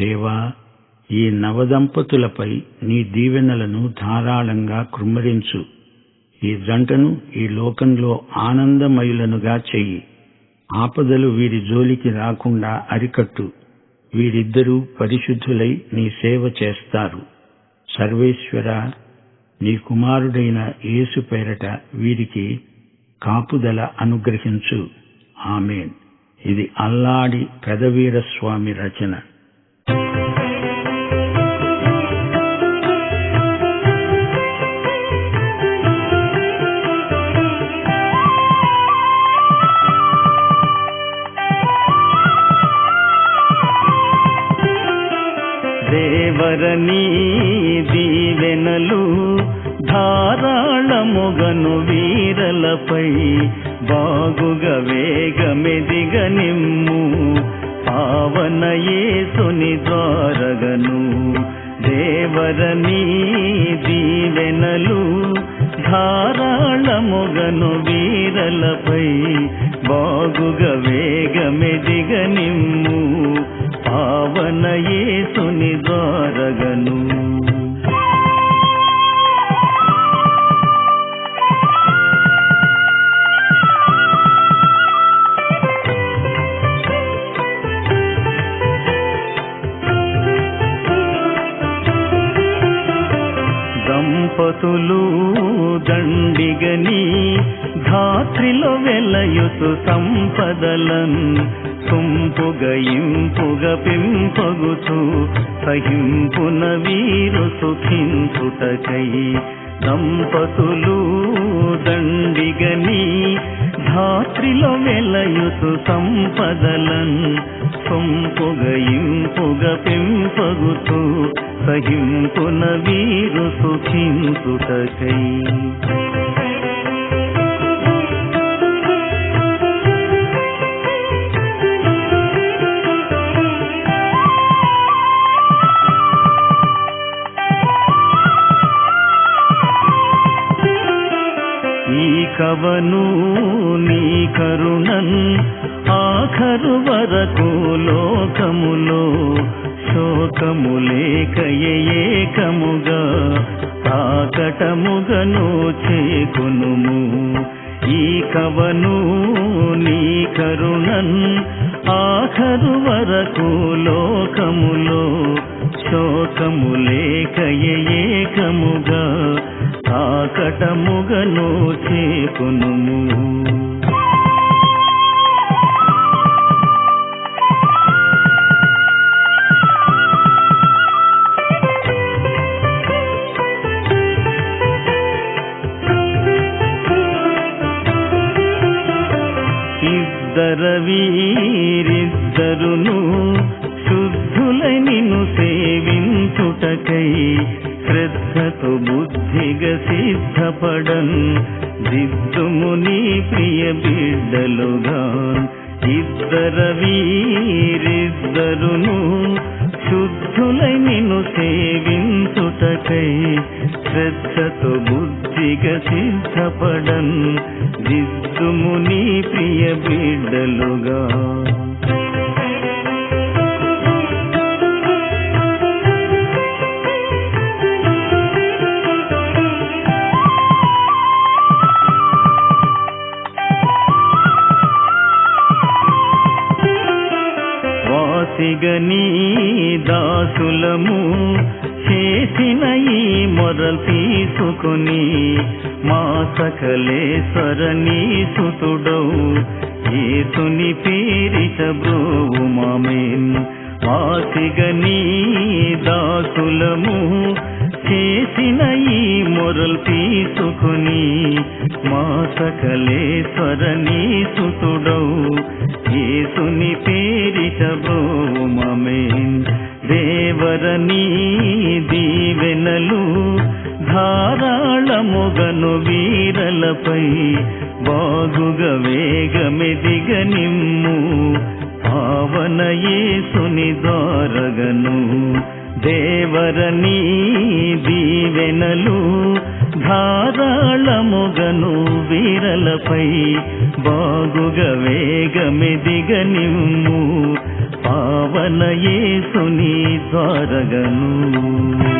దేవా ఈ నవదంపతులపై నీ దీవెనలను ధారాళంగా కృమ్మరించు. ఈ జంటను ఈ లోకంలో ఆనందమయులనుగా చెయ్యి. ఆపదలు వీరి జోలికి రాకుండా అరికట్టు. వీరిద్దరూ పరిశుద్ధులై నీ సేవ చేస్తారు. సర్వేశ్వర నీ కుమారుడైన యేసు పేరట వీరికి కాపుదల అనుగ్రహించు. ఆమెన్. ఇది అల్లాడి పెదవీరస్వామి రచన. దేవరనీ దీవెనలు ధారాళముగను వీరలపై బాగుగా వేగమెదిగ నిమ్ము. పావన యేసుని ద్వారగను దేవరనీ దీవెనలు ధారాళముగను వీరలపై బాగుగా పావన ద్వారగను. దంపతులు దండిగని రాత్రిలో వెలయుతు సంపదలన్ తుంపుగ ఇంపుగ పింపగుతూ సహింపున వీరు సుఖించుటకై దంపతులు దండిగని ధాత్రిలో వెలయుతు సంపదలన్ సొంపుగ ఇంపుగ పెంపగుతూ సహింపున వీరు సుఖించుటకై ఈ కవను నీ కరుణన్ ఆఖరు వరకు లోకములో శోకము లేక ఏకముగా తాకటముగను చేకునుము. ఈ కవను నీ కరుణన్ ఆఖరు వరకు లోకములో శోకము లేక ఏకముగా తాకటముగను చేకునుము ఇద్దర వీరిద్దరును శుద్ధులై నిన్ను సేవించుటకై శ్రద్ధతో బుద్ధిగా సిద్ధపడన్. దిద్దుముని ప్రియ బిడ్డలుగా ఇద్దర వీరిద్దరును శుద్ధులై నిన్ను సేవించుటకై శ్రద్ధతో బుద్ధిగా సిద్ధపడన్. దిద్దుముని ప్రియ బిడ్డలుగా వాసిగని దాసులము చేసిన ఈ మొరల్ తీసుకుని మా సకలేశ్వరని సుతుడవు ఏసుని పేరిట బ్రోవు మామేన్ వాసిగని దాసులము చేసిన ఈ మొరలు తీసుకుని మా సకలేశ్వరని సుతుడవు ఏసుని పేరు నీ దీవెనలు ధారాళముగను వీరలపై బాగుగా వేగమెదిగ నిమ్ము. పావన యేసుని దేవర నీ దీవెనలు ధారాళముగను వీరలపై బాగుగా వేగమెదిగ నిమ్ము. పావన పావన యేసుని ద్వారగను.